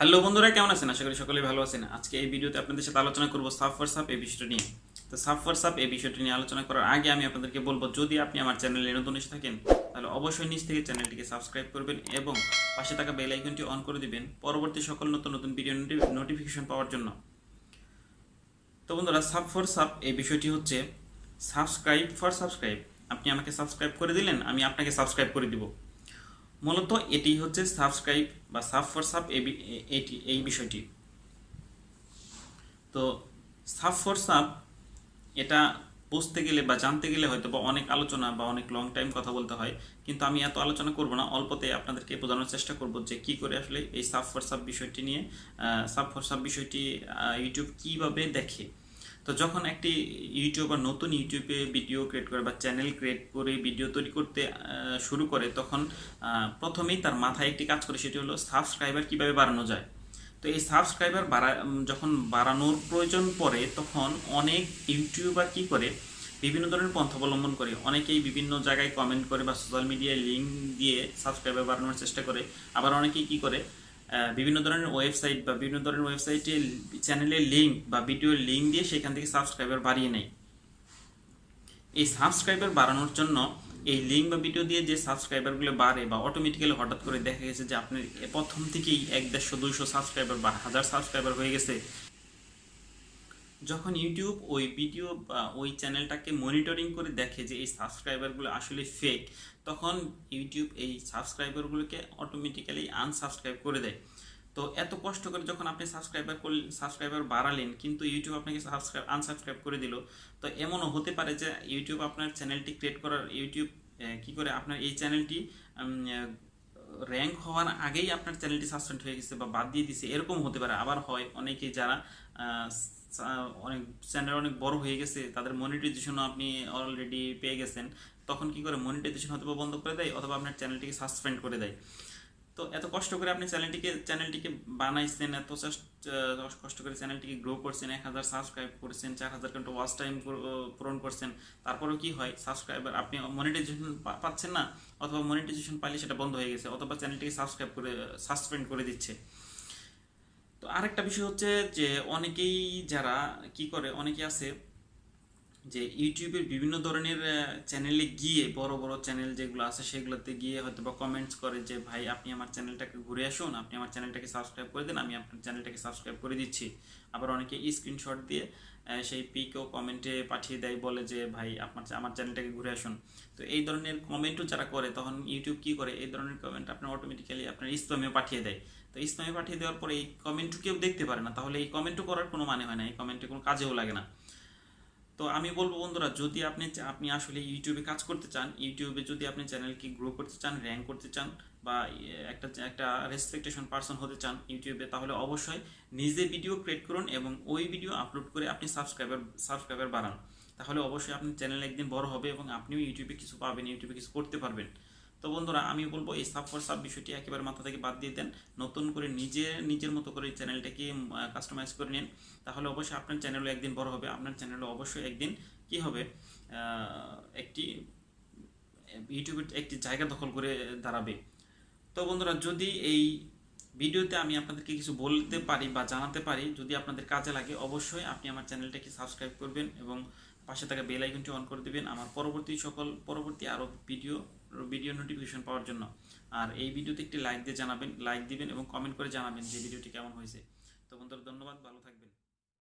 Hello বন্ধুরা, কেমন আছেন? আশা করি সকলেই ভালো আছেন। আজকে এই ভিডিওতে আপনাদের সাথে আলোচনা করব সাফ হোয়াটসঅ্যাপ এই বিষয়টা নিয়ে। তো সাফ হোয়াটসঅ্যাপ এই বিষয়টি নিয়ে আলোচনা করার আগে আমি আপনাদেরকে বলব, যদি আপনি আমার চ্যানেলে নতুন এসে থাকেন, তাহলে অবশ্যই নিচ থেকে চ্যানেলটিকে সাবস্ক্রাইব করবেন এবং পাশে থাকা বেল আইকনটি অন করে দিবেন পরবর্তী সকল নতুন নতুন ভিডিও নোটিফিকেশন পাওয়ার জন্য। তো বন্ধুরা, সাব ফর সাব এই বিষয়টি হচ্ছে, সাবস্ক্রাইব ফর সাবস্ক্রাইব। আপনি আমাকে সাবস্ক্রাইব করে দিলেন, আমি আপনাকে সাবস্ক্রাইব করে দিব। মূলত এটি হচ্ছে সাবস্ক্রাইব বা সাব ফর সাব এটি, এই বিষয়টি। তো সাব ফর সাব এটা বুঝতে গেলে বা জানতে গেলে হয়তো বা অনেক আলোচনা বা অনেক লং টাইম কথা বলতে হয়, কিন্তু আমি এত আলোচনা করব না অল্পতে আপনাদেরকে বোঝানোর চেষ্টা করব যে কি করে আসলে এই সাব ফর সাব বিষয়টি নিয়ে সাব ফর সাব বিষয়টি ইউটিউব কীভাবে দেখে। তো যখন একটি ইউটিউবার নতুন ইউটিউবে ভিডিও ক্রিয়েট করে বা চ্যানেল ক্রিয়েট করে ভিডিও তৈরি করতে শুরু করে, তখন প্রথমেই তার মাথায় একটি কাজ করে, সেটি হলো সাবস্ক্রাইবার কীভাবে বাড়ানো যায়। তো এই সাবস্ক্রাইবার বাড়া যখন বাড়ানোর প্রয়োজন পড়ে, তখন অনেক ইউটিউবার কি করে, বিভিন্ন ধরনের পন্থা অবলম্বন করে। অনেকেই বিভিন্ন জায়গায় কমেন্ট করে বা সোশ্যাল মিডিয়ায় লিঙ্ক দিয়ে সাবস্ক্রাইবার বাড়ানোর চেষ্টা করে। আবার অনেকেই কি করে বিভিন্ন ধরনের ওয়েবসাইট বা বিভিন্ন ধরনের ওয়েবসাইটে চ্যানেলের লিঙ্ক বা ভিডিওর লিঙ্ক দিয়ে সেখান থেকে সাবস্ক্রাইবার বাড়িয়ে নেয়। এই সাবস্ক্রাইবার বাড়ানোর জন্য এই লিঙ্ক বা ভিডিও দিয়ে যে সাবস্ক্রাইবারগুলো বাড়ে বা অটোমেটিক্যালি হঠাৎ করে দেখা গেছে যে আপনার প্রথম থেকেই এক দেড়শো, দুইশো সাবস্ক্রাইবার বা হাজার সাবস্ক্রাইবার হয়ে গেছে যখন ইউটিউব ওই ভিডিও বা ওই চ্যানেলটাকে মনিটরিং করে দেখে যে এই সাবস্ক্রাইবারগুলো আসলে ফেক তখন ইউটিউব এই সাবস্ক্রাইবারগুলোকে অটোমেটিক্যালি আনসাবস্ক্রাইব করে দেয়। তো এত কষ্ট করে যখন আপনি সাবস্ক্রাইবার করলেন সাবস্ক্রাইবার বাড়ালেন, কিন্তু ইউটিউব আপনাকে সাবস্ক্রাইব আনসাবস্ক্রাইব করে দিল। তো এমনও হতে পারে যে ইউটিউব আপনার চ্যানেলটি ক্রিয়েট করার, ইউটিউব কি করে আপনার এই চ্যানেলটি র্যাঙ্ক হওয়ার আগেই আপনার চ্যানেলটি সাসপেন্ড হয়ে গেছে বা বাদ দিয়ে দিছে। এরকম হতে পারে। আবার হয় অনেকে যারা অনেক চ্যানেল অনেক বড় হয়ে গেছে, তাদের মনিটাইজেশনও আপনি অলরেডি পেয়ে গেছেন। তখন কি করে মনিটাইজেশন হয়তো বন্ধ করে দেয় অথবা আপনার চ্যানেলটিকে সাসপেন্ড করে দেয়। তো এত কষ্ট করে আপনি চ্যানেলটিকে চ্যানেলটিকে বানাইছেন, এত কষ্ট করে চ্যানেলটিকে গ্রো করছেন, এক হাজার সাবস্ক্রাইব করছেন, চার হাজার ঘণ্টা ওয়াচ টাইম পূরণ করছেন, তারপরেও কি হয়? সাবস্ক্রাইবার আপনি মনিটাইজেশন পাচ্ছেন না, অথবা মনিটাইজেশন পাইলে সেটা বন্ধ হয়ে গেছে, অথবা চ্যানেলটিকে সাবস্ক্রাইব করে সাসপেন্ড করে দিচ্ছে। তো আরেকটা বিষয় হচ্ছে যে অনেকেই যারা কি করে, অনেকে আছে যে ইউটিউবের বিভিন্ন ধরনের চ্যানেলে গিয়ে, বড় বড় চ্যানেল যেগুলো আছে সেগুলোতে গিয়ে হয়তো বা কমেন্টস করে যে, ভাই, আপনি আমার চ্যানেলটাকে ঘুরে আসুন, আপনি আমার চ্যানেলটাকে সাবস্ক্রাইব করে দেন, আমি আপনার চ্যানেলটাকে সাবস্ক্রাইব করে দিচ্ছি। আবার অনেকে স্ক্রিনশট দিয়ে সেই পিকও কমেন্টে পাঠিয়ে দেয়, বলে যে, ভাই, আপনার আমার চ্যানেলটাকে ঘুরে আসুন। তো এই ধরনের কমেন্টও যারা করে, তখন ইউটিউব কি করে, এই ধরনের কমেন্ট আপনার অটোমেটিক্যালি আপনার স্প্যামেও পাঠিয়ে দেয়। তো স্প্যামে পাঠিয়ে দেওয়ার পরে এই কমেন্টও কেউ দেখতে পারে না, তাহলে এই কমেন্টও করার কোনো মানে হয় না, এই কমেন্টে কোনো কাজেও লাগে না। তো আমি বলব বন্ধুরা, যদি আপনি আপনি আসলে ইউটিউবে কাজ করতে চান ইউটিউবে যদি আপনি চ্যানেলকে গ্রো করতে চান র্যাঙ্ক করতে চান, বা একটা একটা রেসপেক্টেশন পার্সন হতে চান ইউটিউবে তাহলে অবশ্যই নিজে ভিডিও ক্রিয়েট করুন এবং ওই ভিডিও আপলোড করে আপনি সাবস্ক্রাইবার সাবস্ক্রাইবার বাড়ান। তাহলে অবশ্যই আপনি চ্যানেল একদিন বড় হবে এবং আপনিও ইউটিউবে কিছু পাবেন ইউটিউবে কিছু করতে পারবেন। তো বন্ধুরা আমি বলব এই সাব ফর সাব বিষয়টি একেবারে মাথা থেকে বাদ দিয়ে দেন। নতুন করে নিজে, নিজের মতো করে চ্যানেলটাকে কাস্টমাইজ করে নিন। তাহলে অবশ্যই আপনার চ্যানেলও একদিন বড় হবে। আপনার চ্যানেলও অবশ্যই একদিন কি হবে? একটি ইউটিউবের একটি জায়গা দখল করে দাঁড়াবে। তো বন্ধুরা, যদি এই ভিডিওতে আমি আপনাদেরকে কিছু বলতে পারি বা জানাতে পারি, যদি আপনাদের কাজে লাগে, অবশ্যই আপনি আমার চ্যানেলটাকে সাবস্ক্রাইব করবেন এবং পাশে থাকা বেল আইকনটি অন করে দিবেন। আমার পরবর্তী সকল, পরবর্তী আরও ভিডিও ভিডিও নোটিফিকেশন পাওয়ার জন্য। আর এই ভিডিওতে একটি লাইক দিয়ে জানাবেন লাইক দিবেন এবং কমেন্ট করে জানাবেন যে ভিডিওটি কেমন হয়েছে। তো বন্ধুরা, ধন্যবাদ, ভালো থাকবেন।